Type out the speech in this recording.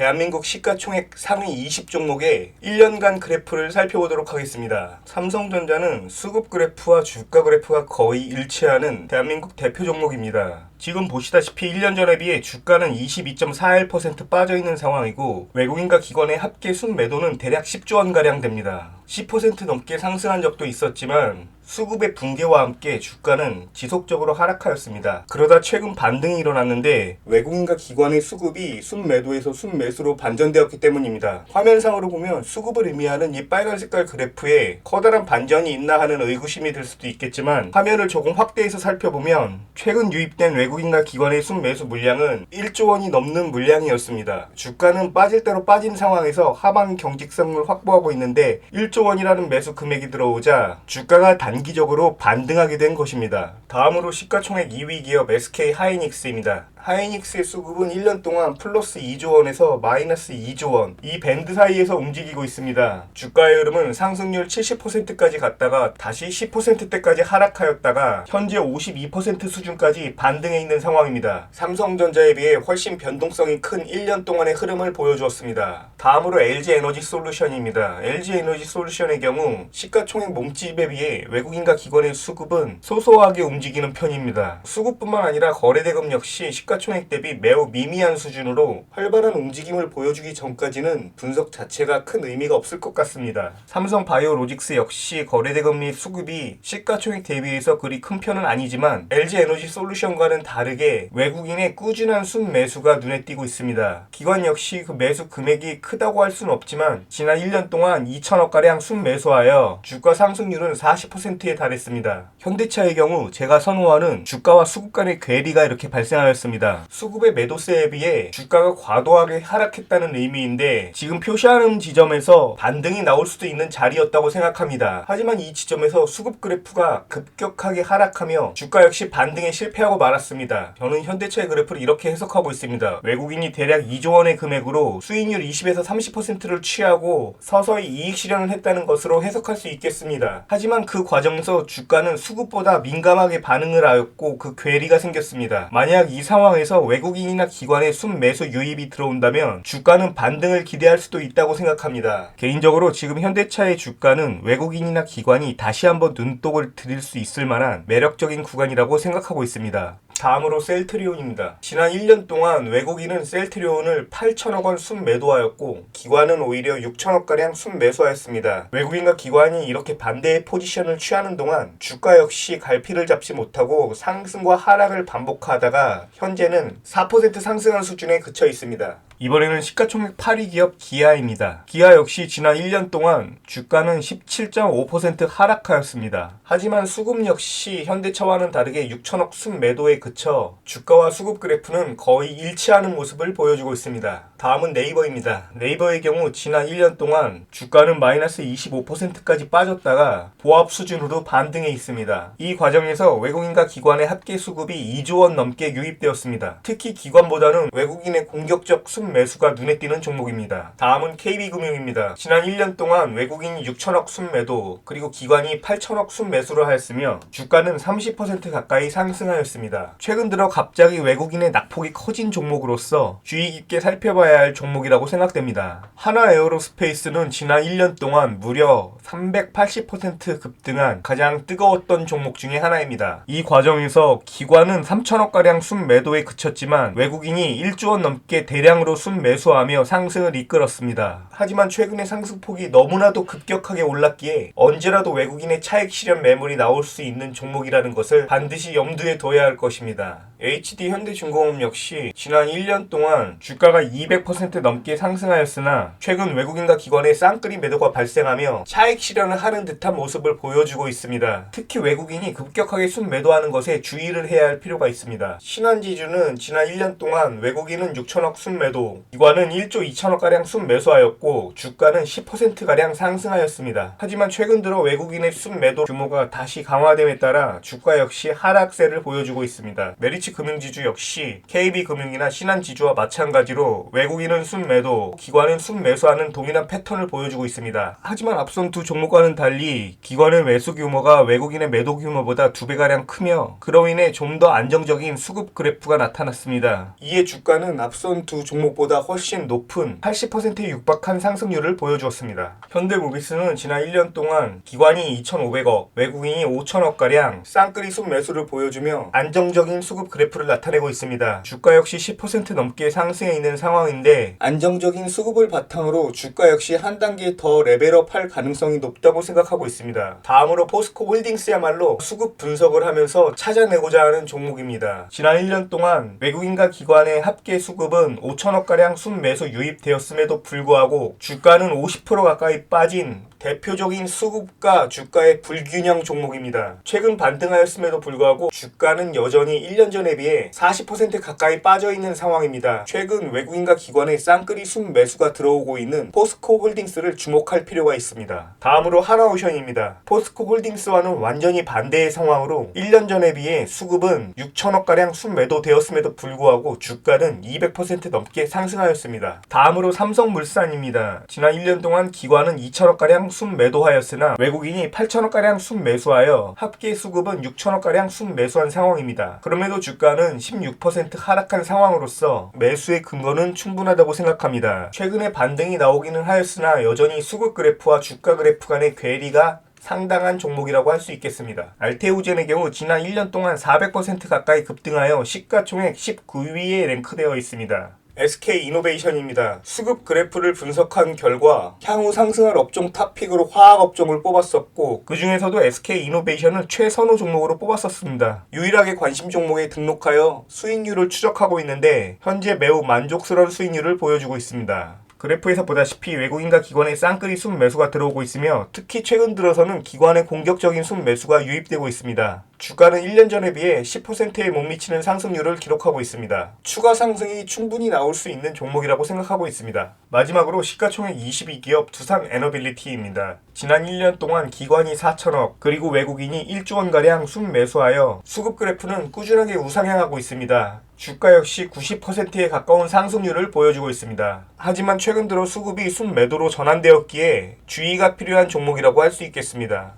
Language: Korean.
대한민국 시가총액 상위 20 종목의 1년간 그래프를 살펴보도록 하겠습니다. 삼성전자는 수급 그래프와 주가 그래프가 거의 일치하는 대한민국 대표 종목입니다. 지금 보시다시피 1년 전에 비해 주가는 22.41% 빠져 있는 상황이고 외국인과 기관의 합계 순매도는 대략 10조 원가량 됩니다. 10% 넘게 상승한 적도 있었지만 수급의 붕괴와 함께 주가는 지속적으로 하락하였습니다. 그러다 최근 반등이 일어났는데 외국인과 기관의 수급이 순매도에서 순매수로 반전되었기 때문입니다. 화면상으로 보면 수급을 의미하는 이 빨간 색깔 그래프에 커다란 반전이 있나 하는 의구심이 들 수도 있겠지만 화면을 조금 확대해서 살펴보면 최근 유입된 외국인과 기관의 순매수 물량은 1조 원이 넘는 물량이었습니다. 주가는 빠질 대로 빠진 상황에서 하방 경직성을 확보하고 있는데 1조 원이라는 매수 금액이 들어오자 주가가 단 기적으로 반등하게 된 것입니다. 다음으로 시가총액 2위 기업 SK 하이닉스입니다. 하이닉스의 수급은 1년 동안 플러스 2조 원에서 마이너스 2조 원, 이 밴드 사이에서 움직이고 있습니다. 주가의 흐름은 상승률 70%까지 갔다가 다시 10%대까지 하락하였다가 현재 52% 수준까지 반등해 있는 상황입니다. 삼성전자에 비해 훨씬 변동성이 큰 1년 동안의 흐름을 보여주었습니다. 다음으로 LG 에너지 솔루션입니다. LG 에너지 솔루션의 경우 시가총액 몸집에 비해 외국인과 기관의 수급은 소소하게 움직이는 편입니다. 수급뿐만 아니라 거래대금 역시 시가 총액 대비 매우 미미한 수준으로 활발한 움직임을 보여주기 전까지는 분석 자체가 큰 의미가 없을 것 같습니다. 삼성 바이오로직스 역시 거래대금 및 수급이 시가총액 대비해서 그리 큰 편은 아니지만 LG 에너지 솔루션과는 다르게 외국인의 꾸준한 순매수가 눈에 띄고 있습니다. 기관 역시 그 매수 금액이 크다고 할 수는 없지만 지난 1년 동안 2천억가량 순매수하여 주가 상승률은 40%에 달했습니다. 현대차의 경우 제가 선호하는 주가와 수급 간의 괴리가 이렇게 발생하였습니다. 수급의 매도세에 비해 주가가 과도하게 하락했다는 의미인데 지금 표시하는 지점에서 반등이 나올 수도 있는 자리였다고 생각합니다. 하지만 이 지점에서 수급 그래프가 급격하게 하락하며 주가 역시 반등에 실패하고 말았습니다. 저는 현대차의 그래프를 이렇게 해석하고 있습니다. 외국인이 대략 2조 원의 금액으로 수익률 20에서 30%를 취하고 서서히 이익 실현을 했다는 것으로 해석할 수 있겠습니다. 하지만 그 과정에서 주가는 수급보다 민감하게 반응을 하였고 그 괴리가 생겼습니다. 만약 이 상황 에서 외국인이나 기관의 순매수 유입이 들어온다면 주가는 반등을 기대할 수도 있다고 생각합니다. 개인적으로 지금 현대차의 주가는 외국인이나 기관이 다시 한번 눈독을 들일 수 있을 만한 매력적인 구간이라고 생각하고 있습니다. 다음으로 셀트리온입니다. 지난 1년 동안 외국인은 셀트리온을 8천억 원 순매도하였고 기관은 오히려 6천억가량 순매수하였습니다. 외국인과 기관이 이렇게 반대의 포지션을 취하는 동안 주가 역시 갈피를 잡지 못하고 상승과 하락을 반복하다가 현재는 4% 상승한 수준에 그쳐 있습니다. 이번에는 시가총액 8위 기업 기아입니다. 기아 역시 지난 1년 동안 주가는 17.5% 하락하였습니다. 하지만 수급 역시 현대차와는 다르게 6천억 순매도에 그쳐 주가와 수급 그래프는 거의 일치하는 모습을 보여주고 있습니다. 다음은 네이버입니다. 네이버의 경우 지난 1년 동안 주가는 마이너스 25%까지 빠졌다가 보합 수준으로 반등해 있습니다. 이 과정에서 외국인과 기관의 합계 수급이 2조 원 넘게 유입되었습니다. 특히 기관보다는 외국인의 공격적 순매수가 눈에 띄는 종목입니다. 다음은 KB금융입니다. 지난 1년 동안 외국인이 6천억 순매도 그리고 기관이 8천억 순 매수를 하였으며 주가는 30% 가까이 상승하였습니다. 최근 들어 갑자기 외국인의 낙폭이 커진 종목으로서 주의 깊게 살펴봐야 할 종목이라고 생각됩니다. 하나 에어로스페이스는 지난 1년 동안 무려 380% 급등한 가장 뜨거웠던 종목 중에 하나입니다. 이 과정에서 기관은 3천억가량 순매도에 그쳤지만 외국인이 1조 원 넘게 대량으로 순매수하며 상승을 이끌었습니다. 하지만 최근의 상승폭이 너무나도 급격하게 올랐기에 언제라도 외국인의 차익 실현 매물이 나올 수 있는 종목이라는 것을 반드시 염두에 둬야 할 것입니다. HD 현대중공업 역시 지난 1년 동안 주가가 200% 넘게 상승하였으나 최근 외국인과 기관의 쌍끌이 매도가 발생하며 차익 실현을 하는 듯한 모습을 보여주고 있습니다. 특히 외국인이 급격하게 순매도하는 것에 주의를 해야 할 필요가 있습니다. 신한지주는 지난 1년 동안 외국인은 6천억 순매도, 기관은 1조 2천억가량 순매수하였고 주가는 10%가량 상승하였습니다. 하지만 최근 들어 외국인의 순매도 규모가 다시 강화됨에 따라 주가 역시 하락세를 보여주고 있습니다. 메리츠 금융지주 역시 KB금융이나 신한지주와 마찬가지로 외국인은 순매도, 기관은 순매수하는 동일한 패턴을 보여주고 있습니다. 하지만 앞선 두 종목과는 달리 기관의 매수 규모가 외국인의 매도 규모보다 두 배가량 크며 그로 인해 좀 더 안정적인 수급 그래프가 나타났습니다. 이에 주가는 앞선 두 종목보다 훨씬 높은 80%에 육박한 상승률을 보여주었습니다. 현대모비스는 지난 1년 동안 기관이 2,500억, 외국인이 5천억가량 쌍끌이 순매수를 보여주며 안정적인 수급 그래프 를 나타내고 있습니다. 주가 역시 10% 넘게 상승해 있는 상황인데 안정적인 수급을 바탕으로 주가 역시 한 단계 더 레벨업할 가능성이 높다고 생각하고 있습니다. 다음으로 포스코 홀딩스야말로 수급 분석을 하면서 찾아내고자 하는 종목입니다. 지난 1년 동안 외국인과 기관의 합계 수급은 5천억가량 순매수 유입되었음에도 불구하고 주가는 50% 가까이 빠진 대표적인 수급과 주가의 불균형 종목입니다. 최근 반등하였음에도 불구하고 주가는 여전히 1년 전에 비해 40% 가까이 빠져 있는 상황입니다. 최근 외국인과 기관의 쌍끌이 순매수가 들어오고 있는 포스코 홀딩스를 주목할 필요가 있습니다. 다음으로 하나오션입니다. 포스코 홀딩스와는 완전히 반대의 상황으로 1년 전에 비해 수급은 6천억가량 순매도 되었음에도 불구하고 주가는 200% 넘게 상승하였습니다. 다음으로 삼성물산입니다. 지난 1년 동안 기관은 2천억가량 순매도하였으나 외국인이 8천억가량 순매수하여 합계 수급은 6천억가량 순매수한 상황입니다. 그럼에도 주 가는 16% 하락한 상황으로서 매수의 근거는 충분하다고 생각합니다. 최근에 반등이 나오기는 하였으나 여전히 수급 그래프와 주가 그래프 간의 괴리가 상당한 종목이라고 할 수 있겠습니다. 알테우젠의 경우 지난 1년 동안 400% 가까이 급등하여 시가총액 19위에 랭크되어 있습니다. SK 이노베이션입니다. 수급 그래프를 분석한 결과 향후 상승할 업종 탑픽으로 화학 업종을 뽑았었고 그 중에서도 SK 이노베이션을 최선호 종목으로 뽑았었습니다. 유일하게 관심 종목에 등록하여 수익률을 추적하고 있는데 현재 매우 만족스러운 수익률을 보여주고 있습니다. 그래프에서 보다시피 외국인과 기관의 쌍끌이 순매수가 들어오고 있으며 특히 최근 들어서는 기관의 공격적인 순매수가 유입되고 있습니다. 주가는 1년 전에 비해 10%에 못 미치는 상승률을 기록하고 있습니다. 추가 상승이 충분히 나올 수 있는 종목이라고 생각하고 있습니다. 마지막으로 시가총액 22기업 두산 에너빌리티입니다. 지난 1년 동안 기관이 4천억 그리고 외국인이 1조 원가량 순매수하여 수급 그래프는 꾸준하게 우상향하고 있습니다. 주가 역시 90%에 가까운 상승률을 보여주고 있습니다. 하지만 최근 들어 수급이 순매도로 전환되었기에 주의가 필요한 종목이라고 할 수 있겠습니다.